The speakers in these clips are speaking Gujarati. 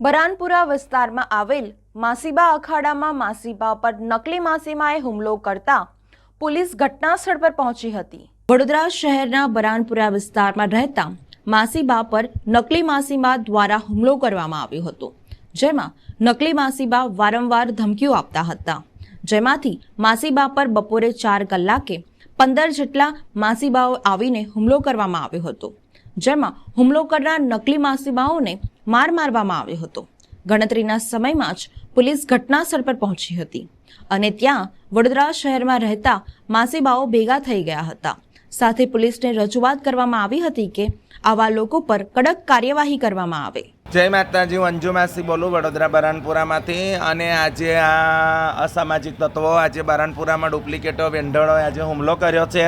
બરાનપુરા વિસ્તારમાં આવેલ માસીબા અખાડામાં માસીબા પર નકલી માસીમાએ હુમલો કરતા પોલીસ ઘટનાસ્થળ પર પહોંચી હતી. વડોદરા શહેરના બરાનપુરા વિસ્તારમાં રહેતા માસીબા પર નકલી માસીબા દ્વારા હુમલો કરવામાં આવ્યો હતો. જેમાં નકલી માસીબા વારંવાર ધમકીઓ આપતા હતા. જેમાંથી માસીબા પર બપોરે ચાર કલાકે પંદર જેટલા માસીબાઓ આવીને હુમલો કરવામાં આવ્યો હતો. જેમાં હુમલો કરનાર નકલી માસીબાઓને માર મારવામાં આવ્યો હતો. ગણતરીના સમયમાં જ પોલીસ ઘટનાસ્થળ પર પહોંચી હતી અને ત્યાં વડોદરા શહેરમાં રહેતા માસીબાઓ ભેગા થઈ ગયા હતા. સાથે પોલીસને રજૂઆત કરવામાં આવી હતી કે આવા લોકો પર કડક કાર્યવાહી કરવામાં આવે. જય માતાજી અંજુ માસી બોલું વડોદરા બરાનપુરામાંથી. અને આજે આ અસામાજિક તત્વો, આજે બરાનપુરામાં ડુપ્લિકેટો વેંડળો આજે હુમલો કર્યો છે.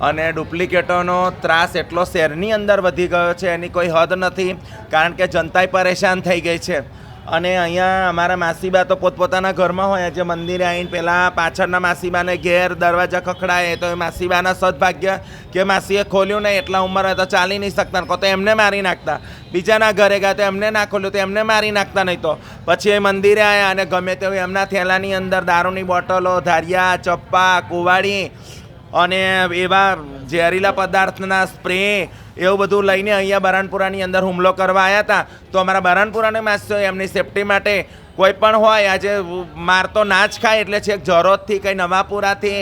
અને ડુપ્લિકેટોનો ત્રાસ એટલો શહેરની અંદર વધી ગયો છે એની કોઈ હદ નથી, કારણ કે જનતાય પરેશાન થઈ ગઈ છે. અને અહીંયા અમારા માસીબા તો પોતપોતાના ઘરમાં હોય, જે મંદિરે આવીને પહેલાં પાછળના માસીબાને ઘેર દરવાજા ખખડાય તો એ માસીબાના સદભાગ્ય કે માસીએ ખોલ્યું નહીં, એટલા ઉંમર હોય તો ચાલી નહીં શકતા કહો તો એમને મારી નાખતા. બીજાના ઘરે ગયા તો એમને ના ખોલ્યું, તો એમને મારી નાખતા નહીં તો. પછી એ મંદિરે આવ્યા અને ગમે તેવું એમના થેલાની અંદર દારૂની બોટલો, ધારિયા, ચપ્પા, કુવાડી અને એવા ઝેરીલા પદાર્થના સ્પ્રે એવું બધું લઈને અહીંયા બરાનપુરાની અંદર હુમલો કરવા આવ્યા હતા. તો અમારા બરાનપુરાને માસ્યો એમની સેફટી માટે કોઈ પણ હોય, આજે માર તો ના જ ખાય એટલે છેક જરોદથી કંઈ નવાપુરાથી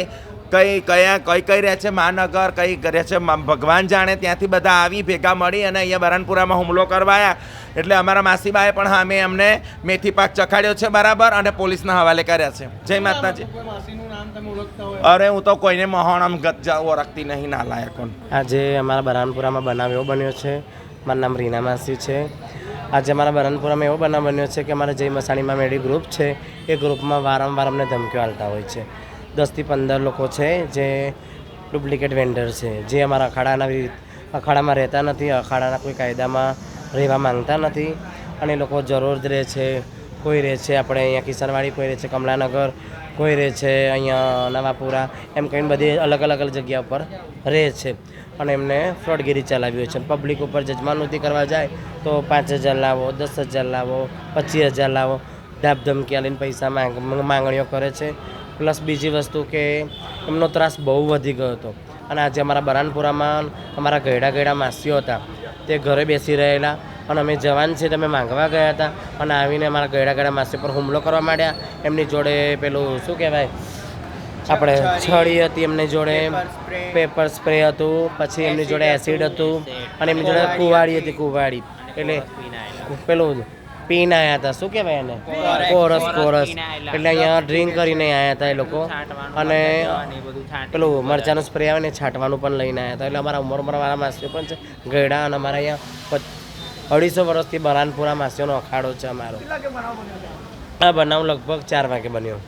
કઈ કયા, કઈ કઈ રહે છે મહાનગર, કઈ રહે છે ભગવાન જાણે ત્યાંથી બધા આવી ભેગા મળી અને અહીંયા બરાનપુરામાં હુમલો કરવાયા એટલે અમારા માસીબાએ પણ હા મેં અમને મેથી પાક ચખાડ્યો છે બરાબર અને પોલીસના હવાલે કર્યા છે. જય માતાજી. અરે હું તો કોઈને મહોણ આમ ગત ઓળખતી નહીં ના લાયકોન આજે અમારા બરાનપુરામાં બનાવ એવો બન્યો છે. મારું નામ રીના માસી છે. આજે અમારા બરાનપુરામાં એવો બનાવ બન્યો છે કે અમારા જય મસાણીમાં મેડી ગ્રુપ છે. એ ગ્રુપમાં વારંવાર અમને ધમકીઓ આલતા હોય છે. દસથી પંદર લોકો છે જે ડુપ્લિકેટ વેન્ડર છે જે અમારા અખાડાના અખાડામાં રહેતા નથી અખાડાના કોઈ કાયદામાં રહેવા માંગતા નથી. અને એ લોકો જરૂર જ રહે છે. કોઈ રહે છે, આપણે અહીંયા કિશનવાડી કોઈ રહે છે, કમલાનગર કોઈ રહે છે, અહીંયા નવાપુરા, એમ કહીને બધી અલગ અલગ અલગ જગ્યા ઉપર રહે છે. અને એમને ફ્રોડગીરી ચલાવી છે. પબ્લિક ઉપર જજમાનોતી કરવા જાય તો પાંચ હજાર લાવો, દસ હજાર લાવો, પચીસ હજાર લાવો ધાબ ધમકી આલીને પૈસા માંગ, માંગણીઓ કરે છે. પ્લસ બીજી વસ્તુ કે એમનો ત્રાસ બહુ વધી ગયો હતો. અને આજે અમારા બરાનપુરામાં અમારા ગયડા ગયડા માસીઓ હતા. તે ઘરે બેસી રહેલા. અને અમે જવાન છે તમે માંગવા ગયા હતા. અને આવીને અમારા ગયડા ગયડા માસી પર હુમલો કરવા માંડ્યા. એમની જોડે પેલું શું કહેવાય? આપણે છડી હતી. એમની જોડે. Pepper spray. હતું. પછી એમની જોડે એસિડ હતું. અને એમની જોડે કુવાડી હતી. કુવાડી એટલે પેલું પીને આવ્યા હતા. શું કહેવાય એને? કોરસ. કોરસ એટલે અહીંયા ડ્રિંક કરીને આવ્યા હતા એ લોકો. અને પેલું મરચાંનો સ્પ્રે આવે ને છાંટવાનું પણ લઈને આવ્યા હતા. એટલે અમારા ઉંમર ઉંમરવાળા માસીઓ પણ છે ગયડા અને અમારા અહીંયા અઢીસો વર્ષથી બરાનપુરા માસીઓનો અખાડો છે અમારો. આ બનાવ લગભગ ચાર વાગે બન્યો.